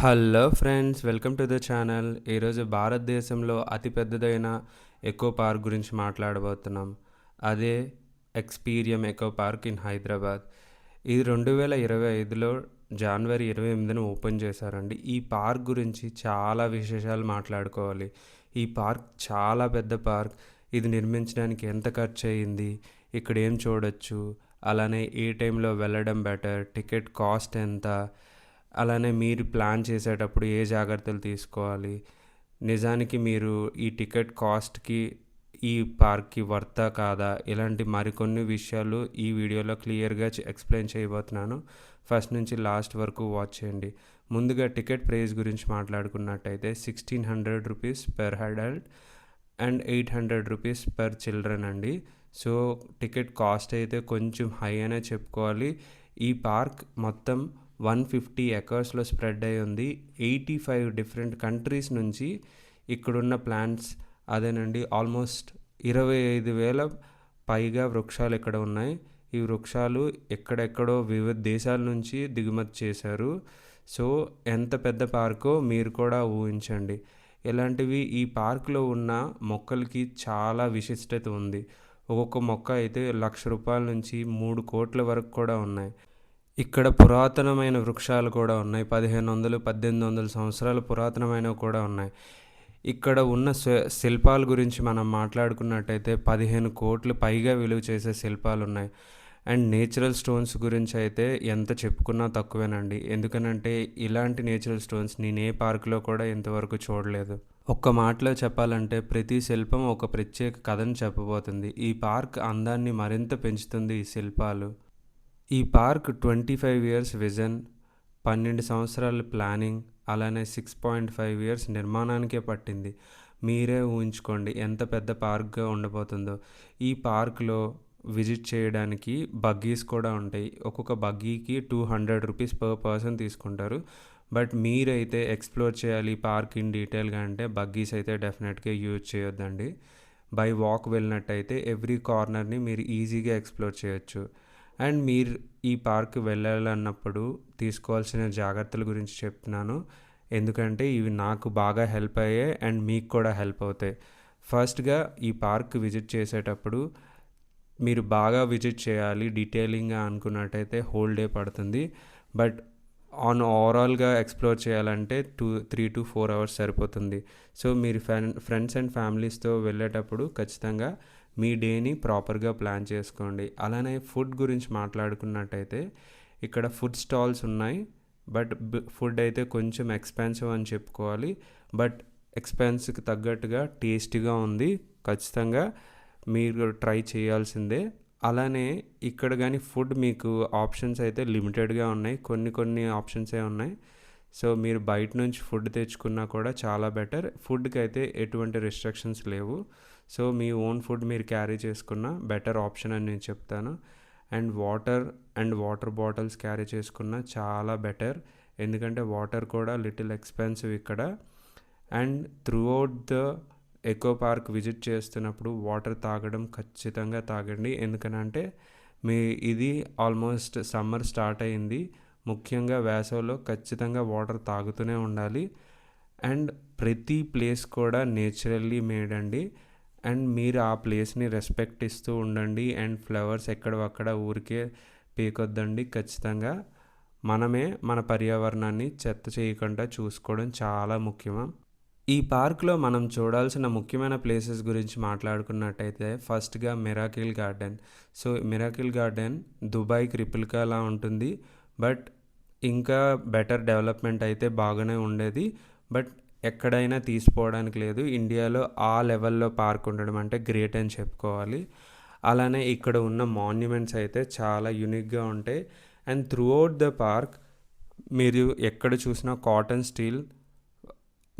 Hello friends welcome to the channel. ఈరోజు భారతదేశంలో అతిపెద్దదైన ఎకో పార్క్ గురించి మాట్లాడబోతున్నాం. అదే Experium eco park in Hyderabad. ఇది రెండు వేల ఇరవై ఐదులో జనవరి ఇరవై ఎనిమిదిన ఓపెన్ చేశారండి. ఈ పార్క్ గురించి చాలా విశేషాలు మాట్లాడుకోవాలి. ఈ పార్క్ చాలా పెద్ద పార్క్. ఇది నిర్మించడానికి ఎంత ఖర్చు అయ్యింది ఇక్కడ ఏం చూడొచ్చు? అలానే ఏ టైంలో వెళ్ళడం బెటర్? టికెట్ కాస్ట్ ఎంత? అలానే మీరు ప్లాన్ చేసేటప్పుడు ఏ జాగ్రత్తలు తీసుకోవాలి? నిజానికి మీరు ఈ టికెట్ కాస్ట్కి ఈ పార్క్కి వర్తా కాదా? ఇలాంటి మరికొన్ని విషయాలు ఈ వీడియోలో క్లియర్గా ఎక్స్ప్లెయిన్ చేయబోతున్నాను. ఫస్ట్ నుంచి లాస్ట్ వరకు వాచ్ చేయండి. ముందుగా టికెట్ ప్రైస్ గురించి మాట్లాడుకున్నట్టయితే sixteen hundred rupees per adult and eight hundred rupees per children అండి. సో టికెట్ కాస్ట్ అయితే కొంచెం హై అనే చెప్పుకోవాలి. ఈ పార్క్ మొత్తం వన్ ఫిఫ్టీ ఎకర్స్లో స్ప్రెడ్ అయి ఉంది. ఎయిటీ ఫైవ్ డిఫరెంట్ కంట్రీస్ నుంచి ఇక్కడున్న ప్లాంట్స్ అదేనండి ఆల్మోస్ట్ ఇరవై ఐదు వేల పైగా వృక్షాలు ఇక్కడ ఉన్నాయి. ఈ వృక్షాలు ఎక్కడెక్కడో వివిధ దేశాల నుంచి దిగుమతి చేశారు. సో ఎంత పెద్ద పార్కో మీరు కూడా ఊహించండి. ఇలాంటివి ఈ పార్క్లో ఉన్న మొక్కలకి చాలా విశిష్టత ఉంది. ఒక్కొక్క మొక్క అయితే లక్ష రూపాయల నుంచి మూడు కోట్ల వరకు కూడా ఉన్నాయి. ఇక్కడ పురాతనమైన వృక్షాలు కూడా ఉన్నాయి. పదిహేను వందలు పద్దెనిమిది వందల సంవత్సరాలు పురాతనమైనవి కూడా ఉన్నాయి. ఇక్కడ ఉన్న శిల్పాల గురించి మనం మాట్లాడుకున్నట్టయితే పదిహేను కోట్లు పైగా విలువ చేసే శిల్పాలు ఉన్నాయి. అండ్ నేచురల్ స్టోన్స్ గురించి అయితే ఎంత చెప్పుకున్నా తక్కువేనండి. ఎందుకనంటే ఇలాంటి నేచురల్ స్టోన్స్ నేను ఏ పార్కులో కూడా ఇంతవరకు చూడలేదు. ఒక్క మాటలో చెప్పాలంటే ప్రతి శిల్పం ఒక ప్రత్యేక కథను చెప్పబోతుంది. ఈ పార్క్ అందాన్ని మరింత పెంచుతుంది ఈ శిల్పాలు. ఈ park twenty five years vision పన్నెండు సంవత్సరాల ప్లానింగ్ అలానే సిక్స్ పాయింట్ ఫైవ్ ఇయర్స్ నిర్మాణానికే పట్టింది. మీరే ఊహించుకోండి ఎంత పెద్ద పార్క్గా ఉండబోతుందో. ఈ పార్క్లో విజిట్ చేయడానికి బగ్గీస్ కూడా ఉంటాయి. ఒక్కొక్క బగ్గీకి two hundred rupees per person తీసుకుంటారు. బట్ మీరైతే ఎక్స్ప్లోర్ చేయాలి పార్క్ ఇన్ డీటెయిల్గా అంటే బగ్గీస్ అయితే డెఫినెట్గా యూజ్ చేయొద్దండి. బై వాక్ వెళ్ళినట్టయితే ఎవ్రీ కార్నర్ని మీరు ఈజీగా ఎక్స్ప్లోర్ చేయొచ్చు. అండ్ మీరు ఈ పార్క్ వెళ్ళాలన్నప్పుడు తీసుకోవాల్సిన జాగ్రత్తల గురించి చెప్తున్నాను. ఎందుకంటే ఇవి నాకు బాగా హెల్ప్ అయ్యాయి అండ్ మీకు కూడా హెల్ప్ అవుతాయి. ఫస్ట్గా ఈ పార్క్ విజిట్ చేసేటప్పుడు మీరు బాగా విజిట్ చేయాలి. డీటెయిలింగ్గా అనుకున్నట్టయితే హోల్ డే పడుతుంది. బట్ ఆన్ ఓవరాల్గా ఎక్స్ప్లోర్ చేయాలంటే two three to four hours సరిపోతుంది. సో మీరు ఫ్రెండ్స్ అండ్ ఫ్యామిలీస్తో వెళ్ళేటప్పుడు ఖచ్చితంగా మీ డేని ప్రాపర్గా ప్లాన్ చేసుకోండి. అలానే ఫుడ్ గురించి మాట్లాడుకున్నట్టయితే ఇక్కడ ఫుడ్ స్టాల్స్ ఉన్నాయి. బట్ ఫుడ్ అయితే కొంచెం ఎక్స్పెన్సివ్ అని చెప్పుకోవాలి. బట్ ఎక్స్పెన్స్కి తగ్గట్టుగా టేస్టీగా ఉంది. ఖచ్చితంగా మీరు ట్రై చేయాల్సిందే. అలానే ఇక్కడ కానీ ఫుడ్ మీకు ఆప్షన్స్ అయితే లిమిటెడ్గా ఉన్నాయి. కొన్ని కొన్ని ఆప్షన్సే ఉన్నాయి. సో మీరు బయట నుంచి ఫుడ్ తెచ్చుకున్నా కూడా చాలా బెటర్. ఫుడ్కి అయితే ఎటువంటి రిస్ట్రిక్షన్స్ లేవు. సో మీ ఓన్ ఫుడ్ మీరు క్యారీ చేసుకున్న బెటర్ ఆప్షన్ అని నేను చెప్తాను. And water and water bottles carry చేసుకున్న చాలా బెటర్. ఎందుకంటే వాటర్ కూడా లిటిల్ ఎక్స్పెన్సివ్ ఇక్కడ. And throughout the eco park visit చేస్తున్నప్పుడు వాటర్ తాగడం ఖచ్చితంగా తాగండి. ఎందుకనంటే మీ ఇది ఆల్మోస్ట్ సమ్మర్ స్టార్ట్ అయింది. ముఖ్యంగా వేసవిలో ఖచ్చితంగా వాటర్ తాగుతూనే ఉండాలి. అండ్ ప్రతి ప్లేస్ కూడా నేచురల్లీ మేడ్ అండి. అండ్ మీరు ఆ ప్లేస్ని రెస్పెక్ట్ ఇస్తూ ఉండండి. అండ్ ఫ్లవర్స్ ఎక్కడక్కడ ఊరికే పీకొద్దండి. ఖచ్చితంగా మనమే మన పర్యావరణాన్ని చెత్త చేయకుండా చూసుకోవడం చాలా ముఖ్యం ఈ పార్క్లో మనం చూడాల్సిన ముఖ్యమైన ప్లేసెస్ గురించి మాట్లాడుకున్నట్టయితే ఫస్ట్గా miracle garden. So miracle garden దుబాయ్కి రిపుల్కాలా ఉంటుంది. బట్ ఇంకా బెటర్ డెవలప్మెంట్ అయితే బాగానే ఉండేది. బట్ ఎక్కడైనా తీసుకోవడానికి లేదు. ఇండియాలో ఆ లెవెల్లో పార్క్ ఉండడం అంటే గ్రేట్ అని చెప్పుకోవాలి. అలానే ఇక్కడ ఉన్న మాన్యుమెంట్స్ అయితే చాలా యూనిక్గా ఉంటాయి. And throughout the park మీరు ఎక్కడ చూసినా కాటన్ స్టీల్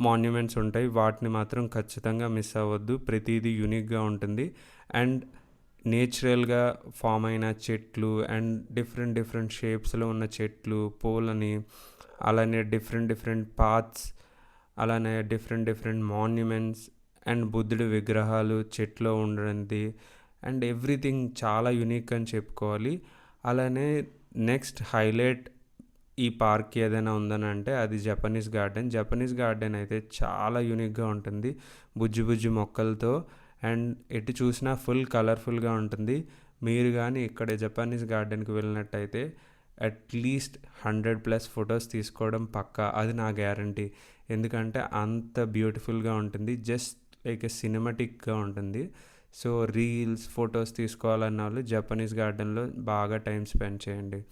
మాన్యుమెంట్స్ ఉంటాయి. వాటిని మాత్రం ఖచ్చితంగా మిస్ అవ్వద్దు. ప్రతిదీ యూనిక్గా ఉంటుంది. అండ్ నేచురల్గా ఫామ్ అయిన చెట్లు అండ్ డిఫరెంట్ డిఫరెంట్ షేప్స్లో ఉన్న చెట్లు పూలని అలానే డిఫరెంట్ డిఫరెంట్ పాత్స్ అలానే డిఫరెంట్ డిఫరెంట్ మాన్యుమెంట్స్ అండ్ బుద్ధుడి విగ్రహాలు చెట్లో ఉండడంది. అండ్ ఎవ్రీథింగ్ చాలా యూనిక్ అని చెప్పుకోవాలి. అలానే నెక్స్ట్ హైలైట్ ఈ పార్క్ ఏదైనా ఉందని అంటే అది జపనీస్ గార్డెన్. జపనీస్ గార్డెన్ అయితే చాలా యూనిక్గా ఉంటుంది. బుజ్జి బుజ్జి మొక్కలతో అండ్ ఎటు చూసినా ఫుల్ కలర్ఫుల్గా ఉంటుంది. మీరు కానీ ఇక్కడ జపనీస్ గార్డెన్కి వెళ్ళినట్టయితే అట్లీస్ట్ హండ్రెడ్ ప్లస్ ఫొటోస్ తీసుకోవడం పక్కా. అది నా గ్యారంటీ. ఎందుకంటే అంత బ్యూటిఫుల్గా ఉంటుంది. జస్ట్ లైక్ సినిమాటిక్గా ఉంటుంది. సో రీల్స్ ఫొటోస్ తీసుకోవాలన్న వాళ్ళు జపనీస్ గార్డెన్లో బాగా టైం స్పెండ్ చేయండి.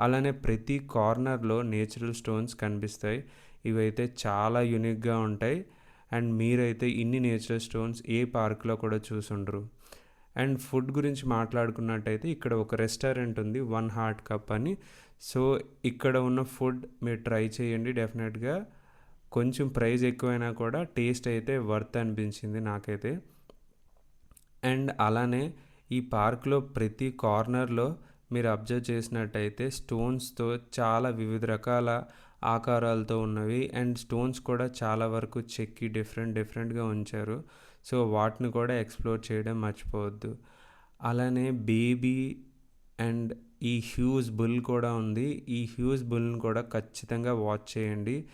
అలానే ప్రతి కార్నర్లో నేచురల్ స్టోన్స్ కనిపిస్తాయి. ఇవైతే చాలా యూనిక్గా ఉంటాయి. అండ్ మీరైతే ఇన్ని నేచురల్ స్టోన్స్ ఏ పార్క్లో కూడా చూసుండరు. అండ్ ఫుడ్ గురించి మాట్లాడుకున్నట్టయితే ఇక్కడ ఒక రెస్టారెంట్ ఉంది వన్ హార్ట్ కప్ అని. సో ఇక్కడ ఉన్న ఫుడ్ మీరు ట్రై చేయండి డెఫినెట్గా. కొంచెం ప్రైస్ ఎక్కువైనా కూడా టేస్ట్ అయితే వర్త్ అనిపించింది నాకైతే. అండ్ అలానే ఈ పార్క్లో ప్రతి కార్నర్లో మీరు అబ్జర్వ్ చేసినట్టయితే స్టోన్స్తో చాలా వివిధ రకాల ఆకారాలతో ఉన్నవి. అండ్ స్టోన్స్ కూడా చాలా వరకు చెక్కి డిఫరెంట్ డిఫరెంట్గా ఉంచారు. సో వాటిని కూడా ఎక్స్ప్లోర్ చేయడం మర్చిపోవద్దు. అలానే బేబీ అండ్ ఈ హ్యూజ్ బుల్ కూడా ఉంది. ఈ హ్యూజ్ బుల్ని కూడా ఖచ్చితంగా వాచ్ చేయండి.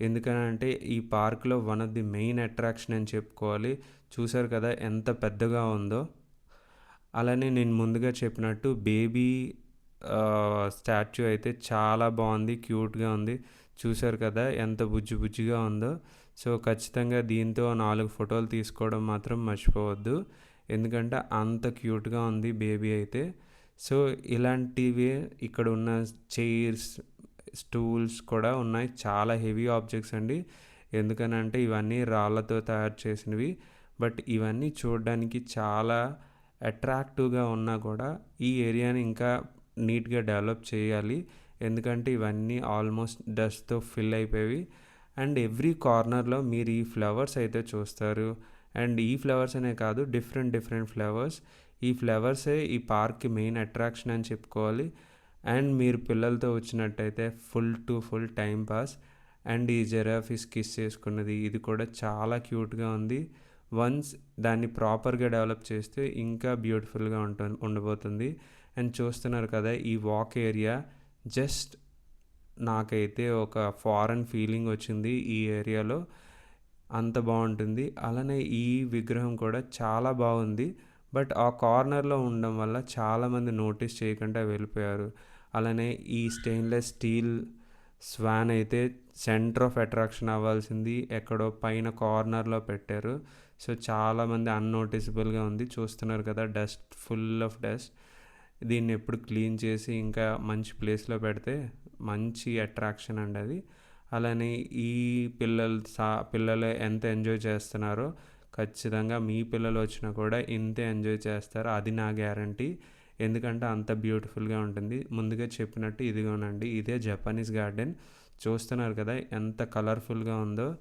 ఎందుకనంటే ఈ పార్క్లో one of the main attraction అని చెప్పుకోవాలి. చూసారు కదా ఎంత పెద్దగా ఉందో. అలానే నేను ముందుగా చెప్పినట్టు బేబీ స్టాచ్యూ అయితే చాలా బాగుంది క్యూట్గా ఉంది. చూశారు కదా ఎంత బుజ్జి బుజ్జిగా ఉందో. సో ఖచ్చితంగా దీంతో నాలుగు ఫోటోలు తీసుకోవడం మాత్రం మర్చిపోవద్దు. ఎందుకంటే అంత క్యూట్గా ఉంది బేబీ అయితే. సో ఇలాంటివి ఇక్కడ ఉన్న చైర్స్ స్టూల్స్ కూడా ఉన్నాయి. చాలా హెవీ ఆబ్జెక్ట్స్ అండి. ఎందుకనంటే ఇవన్నీ రాళ్ళతో తయారు చేసినవి. బట్ ఇవన్నీ చూడడానికి చాలా అట్రాక్టివ్గా ఉన్నా కూడా ఈ ఏరియాని ఇంకా నీట్గా డెవలప్ చేయాలి. ఎందుకంటే ఇవన్నీ ఆల్మోస్ట్ డస్ట్తో ఫిల్ అయిపోయి అండ్ ఎవ్రీ కార్నర్లో మీరు ఈ ఫ్లవర్స్ అయితే చూస్తారు. అండ్ ఈ ఫ్లవర్స్ అనే కాదు డిఫరెంట్ డిఫరెంట్ ఫ్లవర్స్. ఈ ఫ్లవర్సే ఈ పార్క్కి మెయిన్ అట్రాక్షన్ అని చెప్పుకోవాలి. అండ్ మీరు పిల్లలతో వచ్చినట్టయితే full to full time pass. And ఈ జెరాఫీస్ కిస్ చేసుకున్నది ఇది కూడా చాలా క్యూట్గా ఉంది. వన్స్ దాన్ని ప్రాపర్గా డెవలప్ చేస్తే ఇంకా బ్యూటిఫుల్గా ఉంటుంది ఉండబోతుంది. అండ్ చూస్తున్నారు కదా ఈ వాక్ ఏరియా. జస్ట్ నాకైతే ఒక ఫారెన్ ఫీలింగ్ వచ్చింది ఈ ఏరియాలో. అంత బాగుంటుంది. అలానే ఈ విగ్రహం కూడా చాలా బాగుంది. బట్ ఆ కార్నర్లో ఉండడం వల్ల చాలామంది నోటీస్ చేయకుండా వెళ్ళిపోయారు. అలానే ఈ స్టెయిన్లెస్ స్టీల్ స్వాన్ అయితే సెంటర్ ఆఫ్ అట్రాక్షన్ అవ్వాల్సింది. ఎక్కడో పైన కార్నర్లో పెట్టారు. సో చాలామంది అన్నోటిసబుల్గా ఉంది. చూస్తున్నారు కదా డస్ట్ ఫుల్ ఆఫ్ డస్ట్. దీన్ని ఎప్పుడు క్లీన్ చేసి ఇంకా మంచి ప్లేస్లో పెడితే మంచి అట్రాక్షన్ అండి అది. అలానే ఈ పిల్లలు సా పిల్లలు ఎంత ఎంజాయ్ చేస్తున్నారో ఖచ్చితంగా మీ పిల్లలు వచ్చినా కూడా ఇంతే ఎంజాయ్ చేస్తారు. అది నా గ్యారంటీ. ఎందుకంటే అంత బ్యూటిఫుల్గా ఉంటుంది. ముందుగా చెప్పినట్టు ఇదిగోనండి ఇదే జపనీస్ గార్డెన్. చూస్తున్నారు కదా ఎంత కలర్ఫుల్గా ఉందో.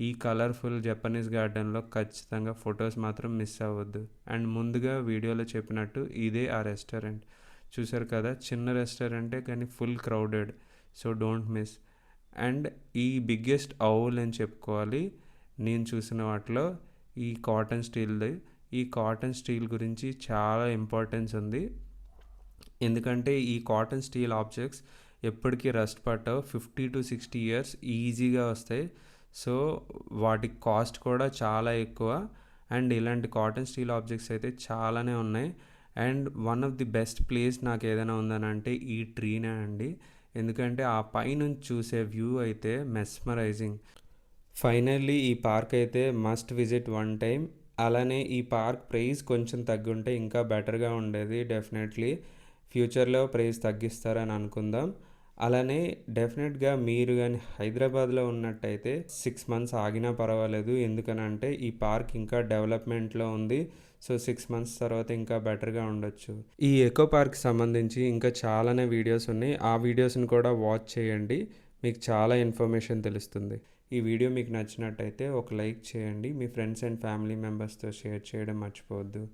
ఈ కలర్ఫుల్ జపనీస్ గార్డెన్లో ఖచ్చితంగా ఫొటోస్ మాత్రం మిస్ అవ్వద్దు. అండ్ ముందుగా వీడియోలో చెప్పినట్టు ఇదే ఆ రెస్టారెంట్ చూసారు కదా చిన్న రెస్టారెంటే కానీ full crowded so don't miss and ఈ బిగ్గెస్ట్ అవుల్ అని చెప్పుకోవాలి. నేను చూసిన వాటిలో ఈ కాటన్ స్టీల్ది ఈ కాటన్ స్టీల్ గురించి చాలా ఇంపార్టెన్స్ ఉంది. ఎందుకంటే ఈ కాటన్ స్టీల్ ఆబ్జెక్ట్స్ ఎప్పటికీ రస్ట్ పట్టవు. ఫిఫ్టీ టు సిక్స్టీ ఇయర్స్ ఈజీగా వస్తాయి. సో వాటి కాస్ట్ కూడా చాలా ఎక్కువ. అండ్ ఇలాంటి కాటన్ స్టీల్ ఆబ్జెక్ట్స్ అయితే చాలానే ఉన్నాయి. And one of the best place నాకు ఏదైనా ఉందని అంటే ఈ ట్రీనే అండి. ఎందుకంటే ఆ పైనుంచి చూసే వ్యూ అయితే మెస్మరైజింగ్. ఫైనల్లీ ఈ పార్క్ అయితే మస్ట్ విజిట్ వన్ టైం. అలానే ఈ పార్క్ ప్రైస్ కొంచెం తగ్గుంటే ఇంకా బెటర్గా ఉండేది డెఫినెట్లీ. ఫ్యూచర్లో ప్రైస్ తగ్గిస్తారని అనుకుందాం. అలానే డెఫినెట్గా మీరు కానీ హైదరాబాద్లో ఉన్నట్టయితే సిక్స్ మంత్స్ ఆగినా పర్వాలేదు. ఎందుకనంటే ఈ పార్క్ ఇంకా డెవలప్మెంట్లో ఉంది. సో సిక్స్ మంత్స్ తర్వాత ఇంకా బెటర్గా ఉండొచ్చు. ఈ ఎకో పార్క్ సంబంధించి ఇంకా చాలానే వీడియోస్ ఉన్నాయి. ఆ వీడియోస్ని కూడా వాచ్ చేయండి. మీకు చాలా ఇన్ఫర్మేషన్ తెలుస్తుంది. ఈ వీడియో మీకు నచ్చినట్టయితే ఒక లైక్ చేయండి. మీ ఫ్రెండ్స్ అండ్ ఫ్యామిలీ మెంబర్స్తో షేర్ చేయడం మర్చిపోవద్దు.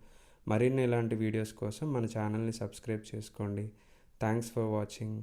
మరిన్ని ఇలాంటి వీడియోస్ కోసం మన ఛానల్ని సబ్స్క్రైబ్ చేసుకోండి. Thanks for watching.